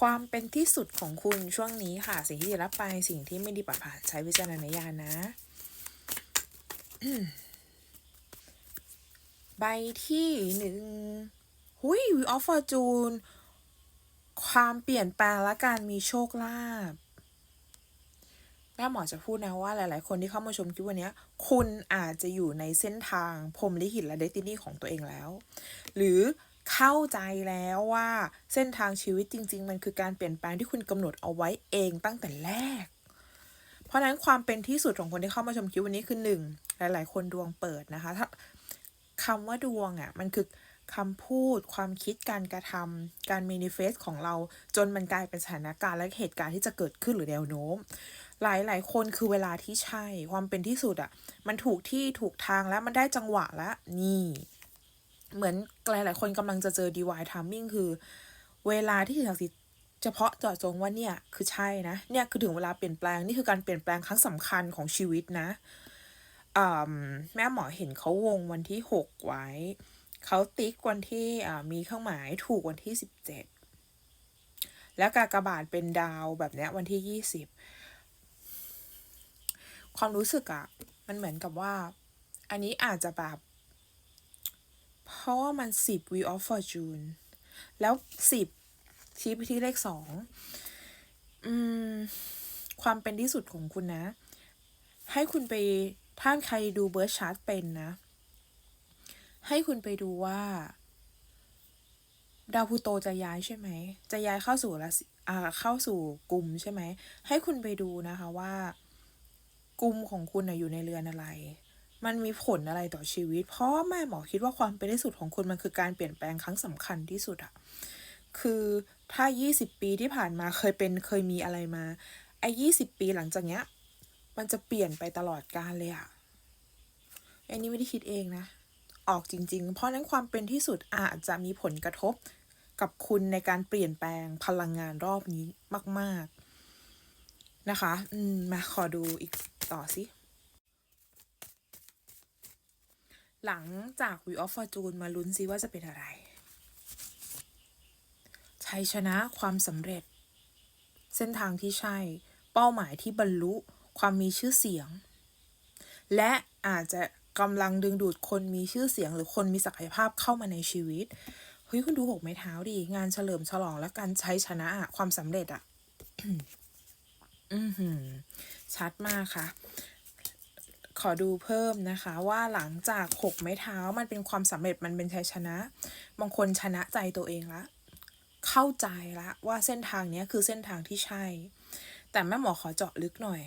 ความเป็นที่สุดของคุณช่วงนี้ค่ะ สิ่งที่ดีรับไปสิ่งที่ไม่ดีปล่อยผ่านใช้วิจารณญาณนะ ใบที่หนึ่งหุยวีออฟฟอร์จูนความเปลี่ยนแปลงและการมีโชคลาภแม่หมอจะพูดนะว่าหลายๆ คนที่เข้ามาชมคลิปวันนี้คุณอาจจะอยู่ในเส้นทางพรหมลิขิตและเดตินีของตัวเองแล้ว หรือ เข้าใจแล้วว่าเส้นทางชีวิตจริง ๆ มันคือการเปลี่ยนแปลงที่คุณกำหนดเอาไว้เองตั้งแต่แรก เพราะฉะนั้นความเป็นที่สุดของคนที่เข้ามาชมคลิปวันนี้คือหนึ่งหลาย ๆ คนดวงเปิดนะคะถ้าคำว่าดวงอะ่ะมันคือคำพูด ความคิดการกระทำการ manifest ของเราจนมันกลายเป็นสถานการณ์และเหตุการณ์ที่จะเกิดขึ้นหรือแนวโน้ม หลายหลายๆคนคือเวลาที่ใช่ ความเป็นที่สุดอะ่ะ มันถูกที่ถูกทางแล้วมันได้จังหวะแล้วนี่ เหมือนหลายๆคนกำลังจะเจอ divine timing คือ เวลาที่สิ่งศักดิ์สิทธิ์เฉพาะเจาะจงว่าเนี่ยคือใช่นะ เนี่ยคือถึงเวลาเปลี่ยนแปลงนี่คือการเปลี่ยนแปลงครั้งสำคัญของชีวิตนะอ่าแม่หมอเห็นเขาวงวันที่หกไว้ เขาติ๊กวันที่อ่ามีเครื่องหมายถูกวันที่สิบเจ็ดแล้วกากบาทเป็นดาวแบบเนี้ยวันที่ยี่สิบความรู้สึกอะมันเหมือนกับว่า อันนี้อาจจะแบบ เพราะว่ามันสิบ wheel of fortune แล้วสิบชี้ไปที่เลขสองอืม ความเป็นที่สุดของคุณนะ ให้คุณไปถ้าใครดูเบิร์ดชาร์ตเป็นนะ ให้คุณไปดูว่า ดาวพลูโตจะย้ายใช่ไหม จะย้ายเข้าสู่ราศีอ่าเข้าสู่กลุ่มใช่ไหม ให้คุณไปดูนะคะว่า กลุ่มของคุณนะอยู่ในเรือนอะไร มันมีผลอะไรต่อชีวิต เพราะแม่หมอคิดว่าความเป็นที่สุดของคุณมันคือการเปลี่ยนแปลงครั้งสำคัญที่สุดอะคือถ้า 20 ปีที่ผ่านมาเคยเป็นเคยมีอะไรมาไอ้ยี่สิบปีหลังจากเนี้ย มันจะเปลี่ยนไปตลอดกาลเลยอะอันนี้ไม่ได้คิดเองนะ ออกจริง ๆ เพราะนั้นความเป็นที่สุดอาจจะมีผลกระทบกับคุณในการเปลี่ยนแปลงพลังงานรอบนี้มาก ๆ นะคะ อืม มาขอดูอีกต่อสิ หลังจาก w ีออฟฟอร์จูนมาลุ้นซิว่าจะเป็นอะไร ชัยชนะความสำเร็จ เส้นทางที่ใช่ เป้าหมายที่บรรลุ ความมีชื่อเสียง และอาจจะกำลังดึงดูดคนมีชื่อเสียง หรือคนมีศักยภาพเข้ามาในชีวิตเฮ้ยคุณดูหกไม้เท้าดิงานเฉลิมฉลองและการใช้ชนะอะความสำเร็จอะอือหือชัดมากค่ะ ขอดูเพิ่มนะคะว่าหลังจากหกไม้เท้ามันเป็นความสำเร็จมันเป็นชัยชนะ บางคนชนะใจตัวเองละ เข้าใจละว่าเส้นทางเนี้ยคือเส้นทางที่ใช่ แต่แม่หมอขอเจาะลึกหน่อย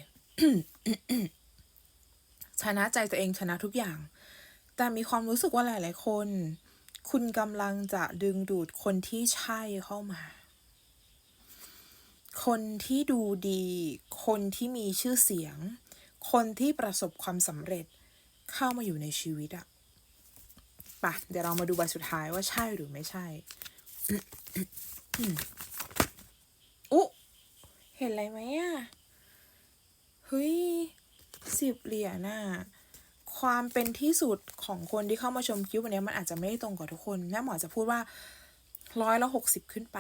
ชนะใจตัวเองชนะทุกอย่าง แต่มีความรู้สึกว่าหลาย ๆ คน คุณกำลังจะดึงดูดคนที่ใช่เข้ามาคนที่ดูดี คนที่มีชื่อเสียง คนที่ประสบความสำเร็จเข้ามาอยู่ในชีวิตอะปะเดี๋ยวเรามาดูใบสุดท้ายว่าใช่หรือไม่ใช่อุ๊เห็นอะไรไหมอะเฮ้ยสิบเหรียญน่ะความเป็นที่สุดของคนที่เข้ามาชมคลิปวันนี้มันอาจจะไม่ได้ตรงกับทุกคนแม่หมอจะพูดว่าร้อยละหกสิบขึ้นไป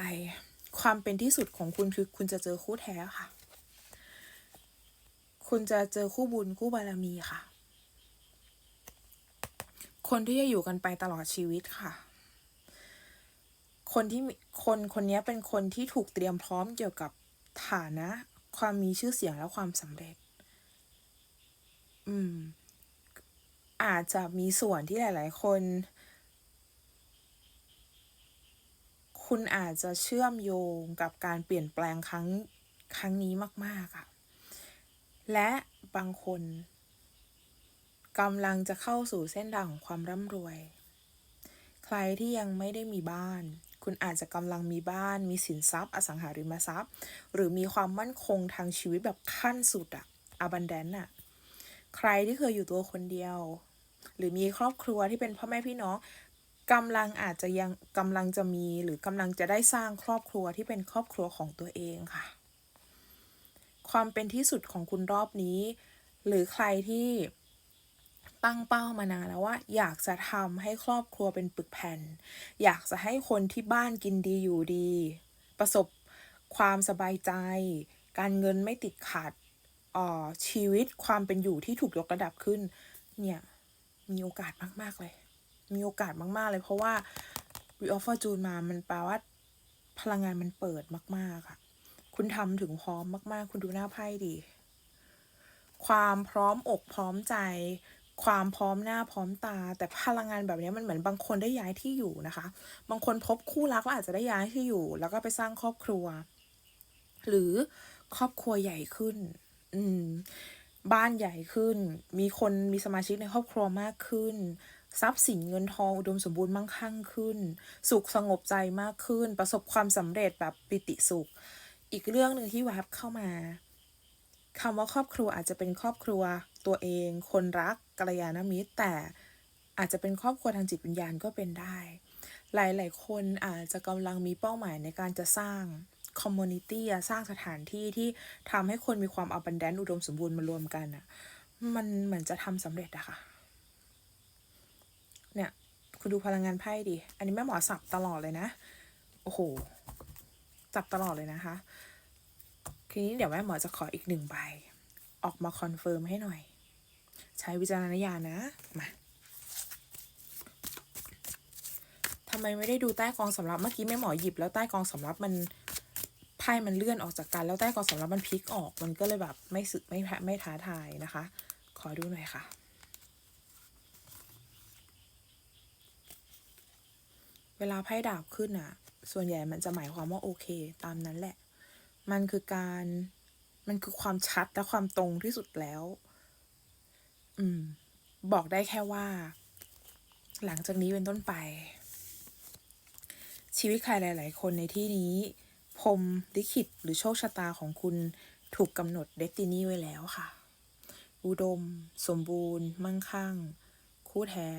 ความเป็นที่สุดของคุณคือคุณจะเจอคู่แท้ค่ะ คุณจะเจอคู่บุญคู่บารมีค่ะ คนที่จะอยู่กันไปตลอดชีวิตค่ะ คนที่คนคนนี้เป็นคนที่ถูกเตรียมพร้อมเกี่ยวกับฐานะ ความมีชื่อเสียงและความสำเร็จ อืม อาจจะมีส่วนที่หลาย ๆ คน คุณอาจจะเชื่อมโยงกับการเปลี่ยนแปลงครั้งครั้งนี้มาก ๆอะ และบางคนกำลังจะเข้าสู่เส้นทางของความร่ำรวย ใครที่ยังไม่ได้มีบ้าน คุณอาจจะกำลังมีบ้าน มีสินทรัพย์ อสังหาริมทรัพย์ หรือมีความมั่นคงทางชีวิตแบบขั้นสุดอะ abundant อะใครที่เคยอยู่ตัวคนเดียว หรือมีครอบครัวที่เป็นพ่อแม่พี่น้องกำลังอาจจะยังกำลังจะมีหรือกำลังจะได้สร้างครอบครัวที่เป็นครอบครัวของตัวเองค่ะ ความเป็นที่สุดของคุณรอบนี้ หรือใครที่ตั้งเป้ามานานแล้วว่า อยากจะทำให้ครอบครัวเป็นปึกแผ่น อยากจะให้คนที่บ้านกินดีอยู่ดี ประสบความสบายใจ การเงินไม่ติดขัดอ่อชีวิตความเป็นอยู่ที่ถูกยกระดับขึ้น เนี่ย มีโอกาสมากๆเลย มีโอกาสมากๆเลย เพราะว่า w ีออฟฟอร์จูนมามันแปลว่าพลังงานมันเปิดมากๆค่ะ คุณทำถึงพร้อมมากๆ คุณดูหน้าไพ่ดี ความพร้อมอกพร้อมใจ ความพร้อมหน้าพร้อมตา แต่พลังงานแบบนี้มันเหมือนบางคนได้ย้ายที่อยู่นะคะ บางคนพบคู่รักแล้วอาจจะได้ย้ายที่อยู่ แล้วก็ไปสร้างครอบครัว หรือครอบครัวใหญ่ขึ้น อืม บ้านใหญ่ขึ้น มีคนมีสมาชิกในครอบครัวมากขึ้นทรัพย์สินเงินทองอุดมสมบูรณ์มั่งคั่งขึ้น สุขสงบใจมากขึ้น ประสบความสำเร็จแบบปิติสุข อีกเรื่องหนึ่งที่แวบเข้ามาคำว่าครอบครัวอาจจะเป็นครอบครัวตัวเอง คนรักกัลยาณมิตร แต่อาจจะเป็นครอบครัวทางจิตวิญญาณก็เป็นได้ หลาย ๆ คนอาจจะกำลังมีเป้าหมายในการจะสร้างคอมมูนิตี้สร้างสถานที่ที่ทำให้คนมีความอับ n นแดนอุดมสมบูรณ์มารวมกันอะมันเหมือนจะทำสำเร็จอะค่ะ เนี่ย คุณดูพลังงานไพ่ดิ อันนี้แม่หมอสับตลอดเลยนะ โอ้โห จับตลอดเลยนะคะ ทีนี้เดี๋ยวแม่หมอจะขออีกหนึ่งใบ ออกมาคอนเฟิร์มให้หน่อย ใช้วิจารณญาณนะ มาทำไมไม่ได้ดูใต้กองสำรับ เมื่อกี้แม่หมอหยิบแล้วใต้กองสำรับมันไพ่มันเลื่อนออกจากกันแล้วใต้กองสำรับมันพลิกออก มันก็เลยแบบไม่สึกไม่แพ้ไม่ท้าทายนะคะ ขอดูหน่อยค่ะเวลาไพ่ดาบขึ้นอะ ส่วนใหญ่มันจะหมายความว่าโอเค ตามนั้นแหละ มันคือการมันคือความชัดและความตรงที่สุดแล้ว อืม บอกได้แค่ว่า หลังจากนี้เป็นต้นไป ชีวิตใครหลาย ๆ คนในที่นี้พรมลิขิตหรือโชคชะตาของคุณถูกกำหนดเดตินีไว้แล้วค่ะ อุดม สมบูรณ์ มั่งคั่ง คู่แท้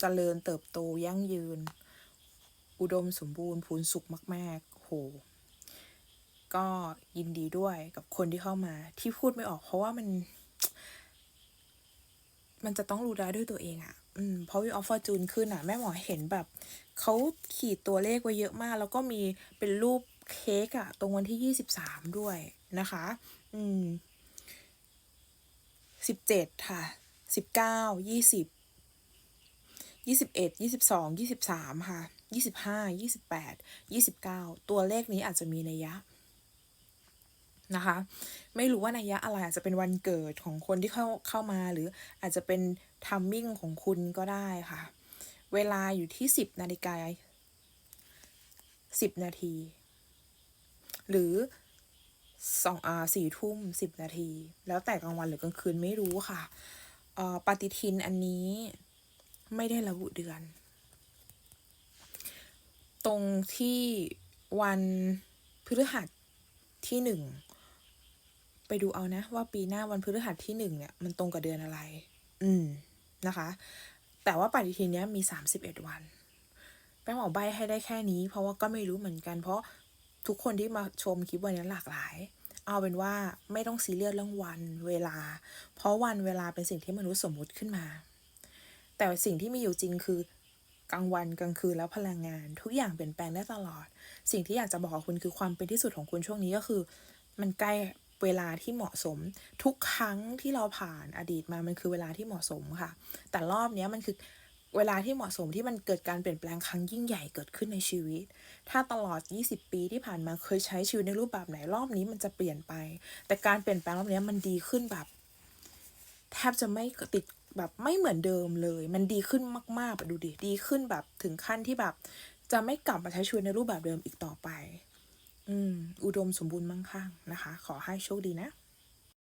เจริญเติบโตยั่งยืน อุดมสมบูรณ์พูนสุขมาก ๆ โห ก็ยินดีด้วยกับคนที่เข้ามาที่พูดไม่ออก เพราะว่ามัน มันจะต้องรู้ได้ด้วยตัวเองอะ่ะ อืมเพราะวิออฟฟอร์จูนขึ้นอะ่ะ แม่หมอเห็นแบบเขาขีดตัวเลขไว้เยอะมาก แล้วก็มีเป็นรูปเค้กอะ่ะ ตรงวันที่ยี่สิบสามด้วยนะคะ อืมสิบเจ็ดค่ะสิบเก้ายี่สิบยี่สิบเอ็ดยี่สิบสองยี่สิบสามค่ะ ยี่สิบห้ายี่สิบแปดยี่สิบเก้าตัวเลขนี้อาจจะมีนัยยะนะคะ ไม่รู้ว่านัยยะอะไรอาจจะเป็นวันเกิดของคนที่เข้าเข้ามาหรืออาจจะเป็นทัมมิ่งของคุณก็ได้ค่ะ เวลาอยู่ที่สิบนาฬิกาสิบนาที หรือสองอ่าสี่ทุ่มสิบนาที แล้วแต่กลางวันหรือกลางคืนไม่รู้ค่ะ ปฏิทินอันนี้ไม่ได้ระบุเดือน ตรงที่วันพฤหัสที่หนึ่งไปดูเอานะ ว่าปีหน้าวันพฤหัสที่หนึ่งเนี่ยมันตรงกับเดือนอะไร อืมนะคะ แต่ว่าปฏิทินเนี้ยมีสามสิบเอ็ดวัน แป้งบอกใบให้ได้แค่นี้ เพราะว่าก็ไม่รู้เหมือนกัน เพราะทุกคนที่มาชมคลิปวันนี้หลากหลาย เอาเป็นว่าไม่ต้องซีเรียสเรื่องวันเวลา เพราะวันเวลาเป็นสิ่งที่มนุษย์สมมุติขึ้นมา แต่สิ่งที่มีอยู่จริงคือ กลางวันกลางคืนแล้วพลังงาน ทุกอย่างเปลี่ยนแปลงได้ตลอด สิ่งที่อยากจะบอกคุณคือความเป็นที่สุดของคุณช่วงนี้ก็คือ มันใกล้เวลาที่เหมาะสม ทุกครั้งที่เราผ่านอดีตมามันคือเวลาที่เหมาะสมค่ะ แต่รอบนี้มันคือเวลาที่เหมาะสมที่มันเกิดการเปลี่ยนแปลงครั้งยิ่งใหญ่เกิดขึ้นในชีวิต ถ้าตลอด 20 ปีที่ผ่านมาเคยใช้ชีวิตในรูปแบบไหนรอบนี้มันจะเปลี่ยนไป แต่การเปลี่ยนแปลงรอบนี้มันดีขึ้นแบบ แทบจะไม่ติด แบบไม่เหมือนเดิมเลย มันดีขึ้นมากๆแบบดูดิ ดีขึ้นแบบถึงขั้นที่แบบ จะไม่กลับมาใช้ชีวิตในรูปแบบเดิมอีกต่อไป อืม อุดมสมบูรณ์มั่งคั่งนะคะ ขอให้โชคดีนะ